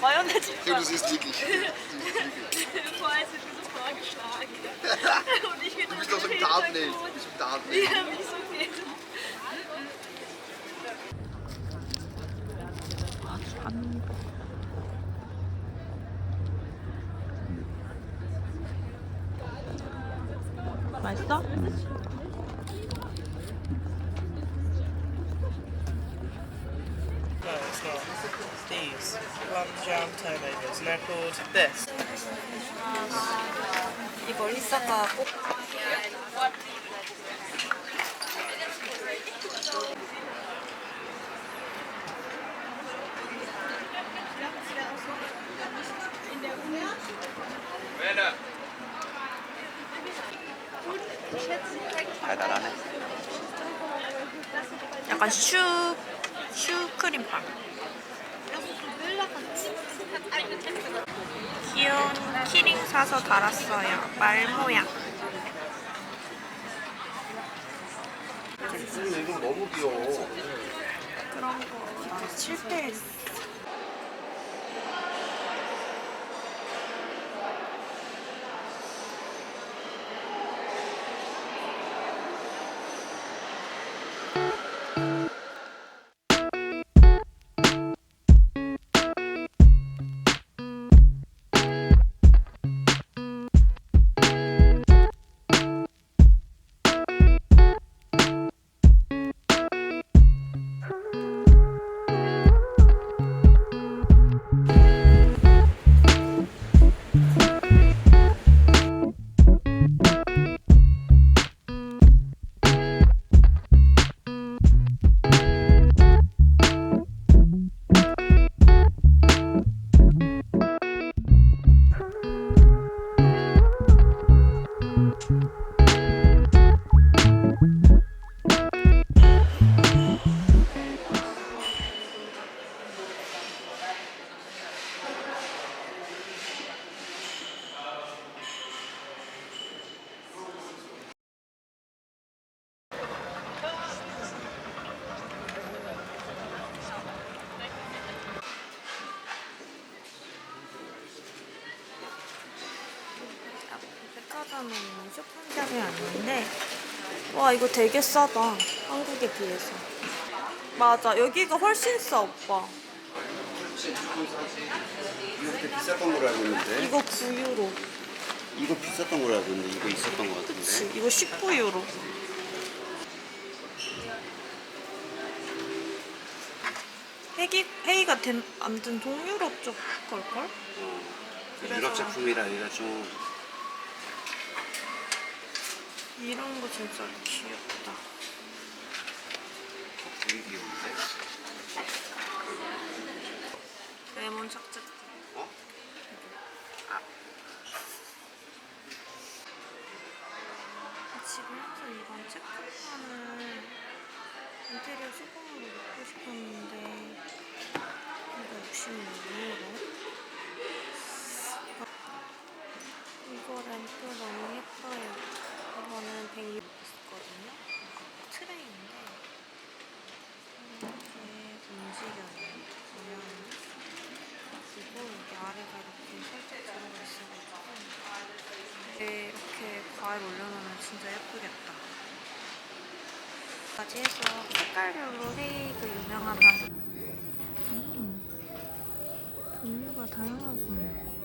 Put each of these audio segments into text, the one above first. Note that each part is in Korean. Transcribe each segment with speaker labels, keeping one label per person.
Speaker 1: Feuer mit
Speaker 2: Ja, du siehst wirklich.
Speaker 1: Vorher ist mir das vorgeschlagen. Und ich bin
Speaker 2: Du bist doch so ein Dartnail. Du bist
Speaker 3: ein Dartnail. These lump jam turnovers, and they're called this.
Speaker 4: 이걸 이따가 꼭
Speaker 2: 달달하네.
Speaker 4: 약간 슈 슈크림빵. 귀여운 키링 사서 달았어요. 말 모양.
Speaker 2: 음, 이거 너무 귀여워.
Speaker 4: 그런 거나 실패했어. 백화점에 있는 쇼핑샵에 왔는데 와 이거 되게 싸다. 한국에 비해서. 맞아. 여기가 훨씬 싸 오빠.
Speaker 2: 이거 그때 비쌌던 걸로 알고 있는데.
Speaker 4: 이거 9유로.
Speaker 2: 이거 비쌌던 걸로 알고 있는데 이거 있었던 것 같은데.
Speaker 4: 그치. 이거 19유로. 회기, 회의가 된, 아무튼 동유럽 쪽 걸걸?
Speaker 2: 유럽 제품이라 얘가 좀
Speaker 4: 이런 거 진짜 귀엽다
Speaker 2: 되게 귀여운데.
Speaker 4: 레몬 착즙
Speaker 2: 어?
Speaker 4: 지금 항상 이건 체크판을 인테리어 수공으로 넣고 싶었는데 이거 66유로 이거 램프 너무 100유로 있거든요 트레이인데 이렇게 움직여요 보면 그리고 여기 아래가 이렇게 살짝 들어가 있어가지고 이렇게 과일 올려놓으면 진짜 예쁘겠다. 까지 해서 색깔별로 헤이그 유명하다. 음, 종류가 다양하군. 우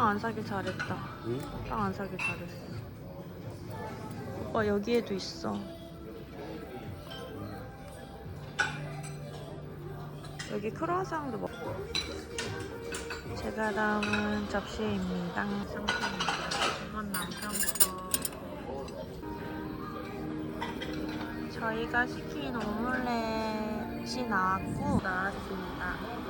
Speaker 4: 빵 안 사길 잘했다.
Speaker 2: 응?
Speaker 4: 빵 안 사길 잘했어. 오빠 여기에도 있어. 여기 크로아상도 먹고. 제가 담은 접시입니다. 상품입니다. 이건 남편 거. 저희가 시킨 오믈렛이 나왔고 나왔습니다.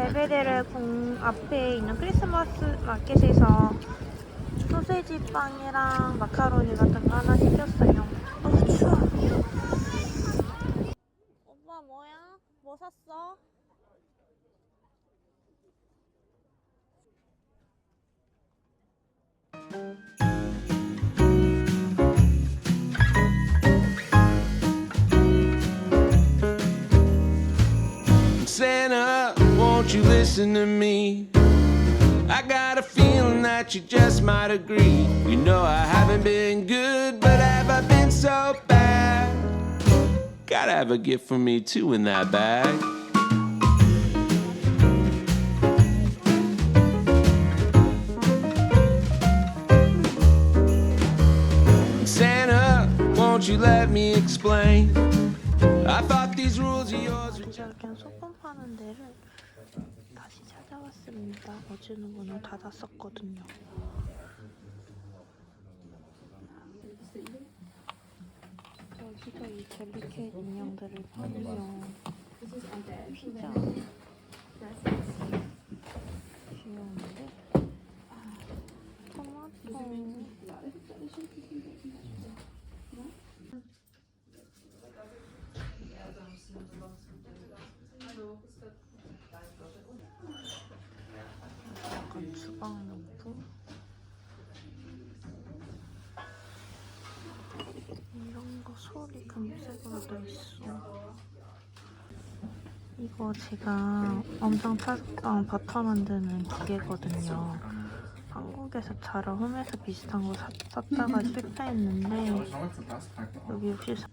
Speaker 4: 벨베데르 궁 앞에 있는 크리스마스 마켓에서 소세지 빵이랑 마카로니 같은 거 하나 시켰어요. 어, 추워. 오빠 뭐야? 뭐 샀어?
Speaker 5: Listen to me? I got a feeling that you just might agree. You know I haven't been good, but have I been so bad? Gotta have a gift for me too in that bag. Santa, won't you let me explain? I thought these rules of yours were
Speaker 4: 제 찾아왔습니다. 어제는 문을 닫았었거든요. 여기가 이 젤리캣 인형들을 파는 피자 귀여운데 아, 토마토 약간 주방 용품 이런 거 소리 금색으로 돼 있어. 이거 제가 엄청 찾았던 버터 만드는 기계거든요. 한국에서 자라 홈에서 비슷한 거 샀, 샀다가 실패했는데 여기 혹시 사-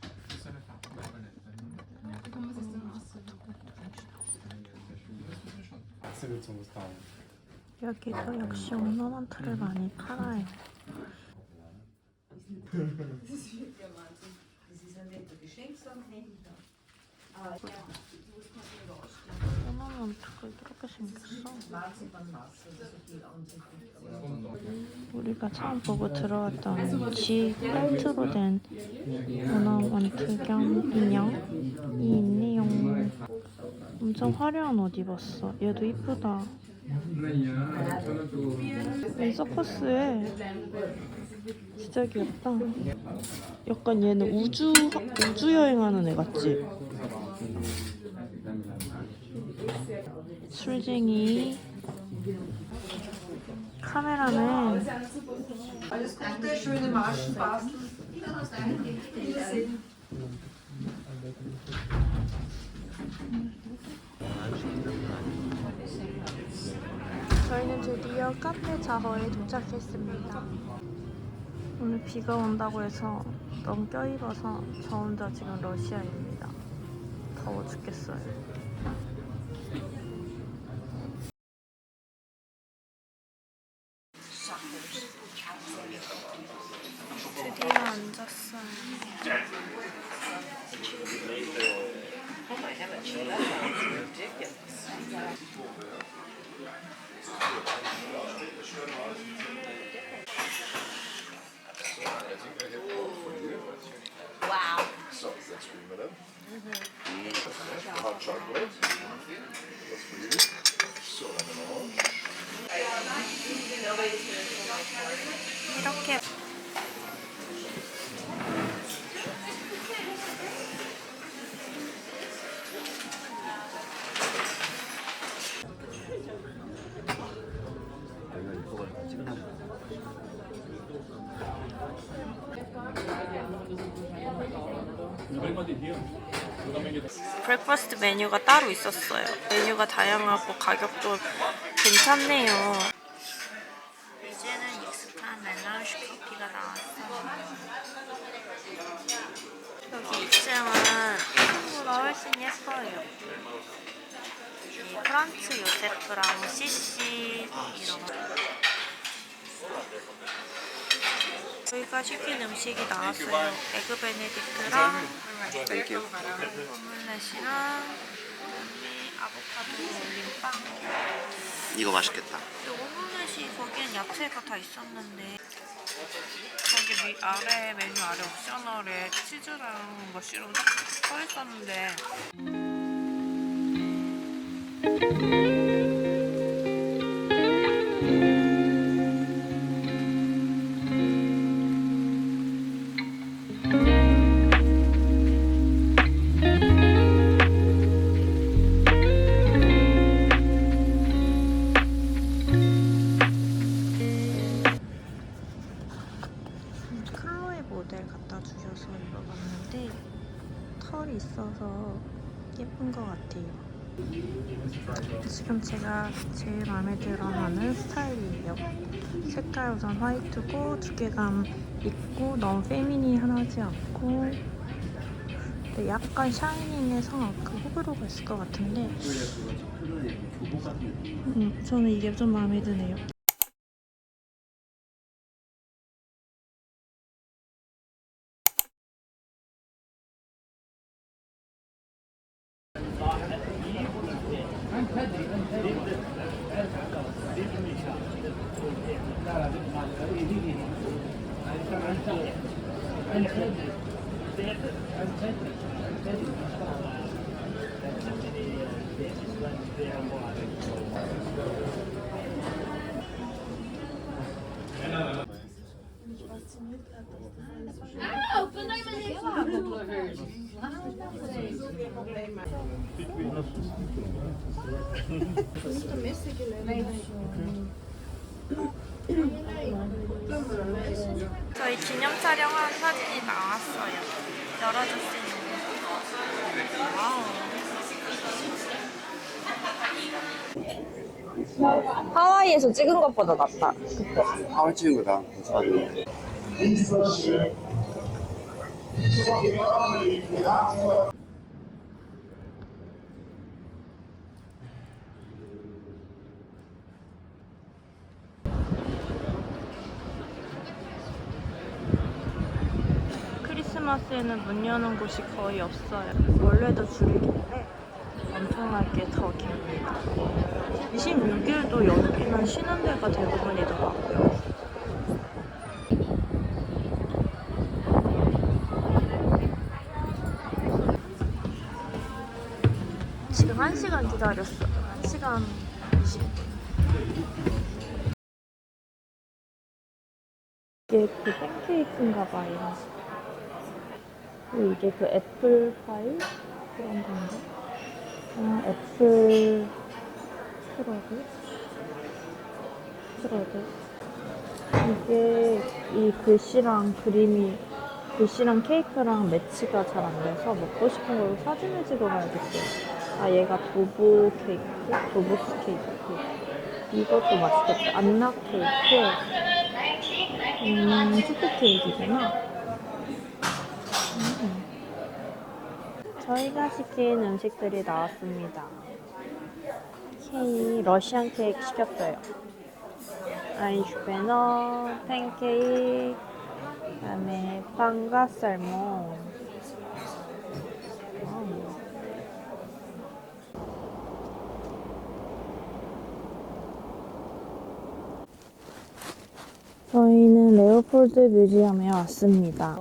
Speaker 4: 여기도 역시 오너먼트를 많이 팔아요. 오너먼트가 이렇게 생겼어. 우리가 처음 보고 들어왔던 G 펠트로 된 오너먼트 겸 인형 이 있네요. 엄청 화려한 옷 입었어. 얘도 이쁘다. 이 서커스에 진짜 귀엽다. 약간 얘는 우주 우주 여행하는 애 같지? 술쟁이 카메라는 저희는 드디어 카페 자허에 도착했습니다. 오늘 비가 온다고 해서 너무 껴입어서 저 혼자 지금 러시아입니다. 더워 죽겠어요. Wow.
Speaker 6: Something that's cream it Mm-hmm. Hot chocolate. That's for you. So,
Speaker 2: I don't
Speaker 4: 브렉퍼스트 메뉴가 따로 있었어요. 메뉴가 다양하고 가격도 괜찮네요. 이제는 익숙한 멜란시 커피가 나왔어요. 여기 2층은 1층보다 훨씬 예뻐요. 이 프란츠 요세프랑 CC 이런 거. 저희가 시킨 음식이 나왔어요. 에그 베네딕트랑. 오믈렛이랑 아보카도 올린 빵.
Speaker 2: 이거 맛있겠다.
Speaker 4: 근데 오믈렛이 거기엔 야채가 다 있었는데 거기 위, 아래 메뉴 아래 옵셔널에 치즈랑 머쉬룸 써 있었는데 있어서 예쁜 것 같아요. 지금 제가 제일 마음에 들어하는 스타일이에요. 색깔 우선 화이트고 두께감 있고 너무 페미니한하지 않고 약간 샤이닝해서 그 호불호가 있을 것 같은데 음, 저는 이게 좀 마음에 드네요. 저희 기념 촬영한 사진이 나왔어요. 열어줬어요.
Speaker 7: 하와이에서 찍은 것보다 낫다.
Speaker 2: 하울 찍은 거다네.
Speaker 4: 크리스마스에는 문 여는 곳이 거의 없어요. 원래도 줄이 긴데 엄청나게 더 깁니다. 26일도 여기는 쉬는 데가 대부분이더라고요. 지금 1시간 기다렸어. 1시간 20분. 이게 그 팬케이크인가 봐요. 이게 그 애플 파이? 그런 건가? 아, 애플 트러블? 트러블? 이게 이 글씨랑 그림이 글씨랑 케이크랑 매치가 잘 안 돼서 먹고 싶은 걸 사진을 찍어 가야겠어요. 아, 얘가 도보 케이크? 도보스 케이크. 이것도 맛있겠다. 안락 케이크. 음, 초코 케이크구나. 저희가 시킨 음식들이 나왔습니다. 케이크, 러시안 케이크 시켰어요. 아인슈페너, 팬케이크, 그다음에 빵과 쌀몬. 저희는 레오폴드 뮤지엄에 왔습니다.